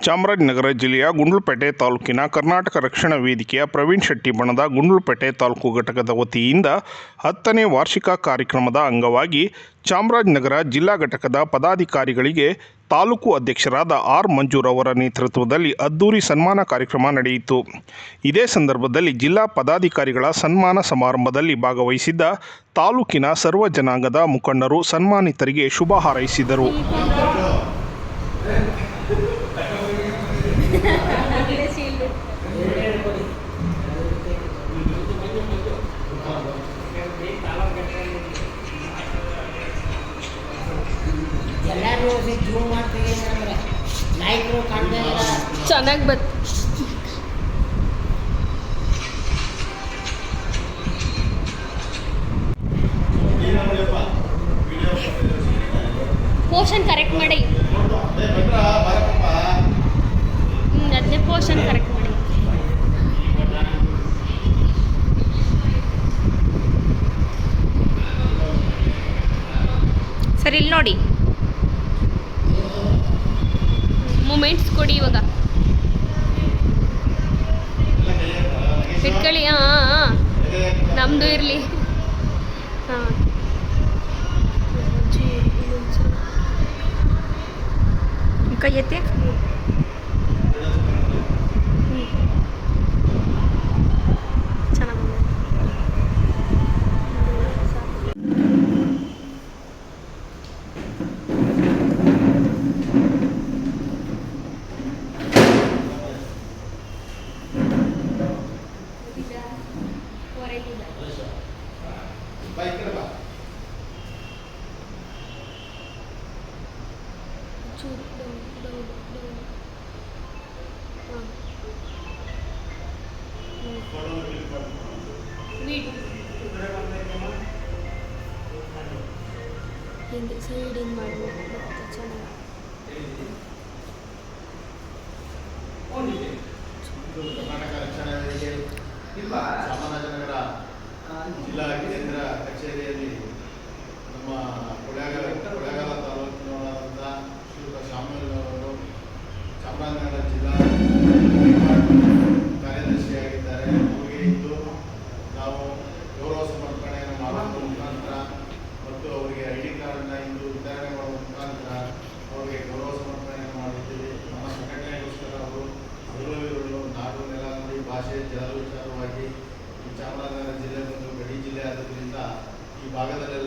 ಚಾಮರಾಜನಗರ ಜಿಲ್ಲೆಯ ಗುಂಡ್ಲುಪೇಟೆ ತಾಲೂಕಿನ ಕರ್ನಾಟಕ ರಕ್ಷಣಾ ವೇದಿಕೆಯ ಪ್ರವೀಣ್ ಶೆಟ್ಟಿ ಬಣದ ಗುಂಡ್ಲುಪೇಟೆ ತಾಲೂಕು ಘಟಕದ ವತಿಯಿಂದ ಹತ್ತನೇ ವಾರ್ಷಿಕ ಕಾರ್ಯಕ್ರಮದ ಅಂಗವಾಗಿ ಚಾಮರಾಜನಗರ ಜಿಲ್ಲಾ ಘಟಕದ ಪದಾಧಿಕಾರಿಗಳಿಗೆ ತಾಲೂಕು ಅಧ್ಯಕ್ಷರಾದ ಆರ್ ಮಂಜೂರ್ ಅವರ ನೇತೃತ್ವದಲ್ಲಿ ಅದ್ದೂರಿ ಸನ್ಮಾನ ಕಾರ್ಯಕ್ರಮ ನಡೆಯಿತು. ಇದೇ ಸಂದರ್ಭದಲ್ಲಿ ಜಿಲ್ಲಾ ಪದಾಧಿಕಾರಿಗಳ ಸನ್ಮಾನ ಸಮಾರಂಭದಲ್ಲಿ ಭಾಗವಹಿಸಿದ್ದ ತಾಲೂಕಿನ ಸರ್ವ ಜನಾಂಗದ ಮುಖಂಡರು ಸನ್ಮಾನಿತರಿಗೆ ಶುಭ ಹಾರೈಸಿದರು. ಚೆನ್ನಾಗಿ ಬತ್ ಪೋರ್ಷನ್ ಕರೆಕ್ಟ್ ಮಾಡಿ ಹ್ಞೂ ಅದನ್ನೇ ಕರೆಕ್ಟ್ ಮಾಡಿ ಸರಿ ಇಲ್ಲಿ ನೋಡಿ. ಮೂಮೆಂಟ್ಸ್ ಕೊಡಿ ಇವಾಗ. ಇಟ್ಕೊಳ್ಳಿ ಹಾಂ ನಮ್ಮದು ಇರಲಿ. ಹಾಂ. ಕೈ ಎತ್ತಿ. ಹಿಂದೆ ಸೈಡಿಂದ ಮಾಡಬೇಕು ಮತ್ತೆ ಚೆನ್ನಾಗಿ ಕರ್ನಾಟಕ ರಕ್ಷಣಾ ವೇದಿಕೆ ಚಾಮರಾಜನಗರ ಜಿಲ್ಲಾ ಕೇಂದ್ರ ಕಚೇರಿಯಲ್ಲಿ ನಮ್ಮ ಕೊಳೆಗಾಲ ಕೊಳೆಗಾಲ ತಾಲೂಕಿನವರಾದಂಥ ಶ್ರೀಯುತ ಶಾಮೀಲ್ನವರು ಚಾಮರಾಜನಗರ ಜಿಲ್ಲಾ ಕಾರ್ಯದರ್ಶಿಯಾಗಿದ್ದಾರೆ. ಅವರಿಗೆ ಇಂದು ನಾವು ಗೌರವ ಸಮರ್ಪಣೆಯನ್ನು ಮಾಡುವ ಮುಖಾಂತರ ಮತ್ತು ಅವರಿಗೆ ಐ ಡಿ ಕಾರ್ಡನ್ನ ಇಂದು ವಿತರಣೆ ಮಾಡುವ ಮುಖಾಂತರ ಅವರಿಗೆ ಗೌರವ ಸಮರ್ಪಣೆಯನ್ನು ಮಾಡುತ್ತೀವಿ ನಮ್ಮ ಸಂಘಟನೆಗೋಸ್ಕರ ಅವರು ಅದರಲ್ಲಿ ಇರುಳು ನಾಡು ನೆಲ ಭಾಷೆ ಜಲ ಈ ಚಾಮರಾಜನಗರ ಜಿಲ್ಲೆ ಒಂದು ಗಡಿ ಜಿಲ್ಲೆ ಆದ್ದರಿಂದ ಈ ಭಾಗದಲ್ಲೆಲ್ಲ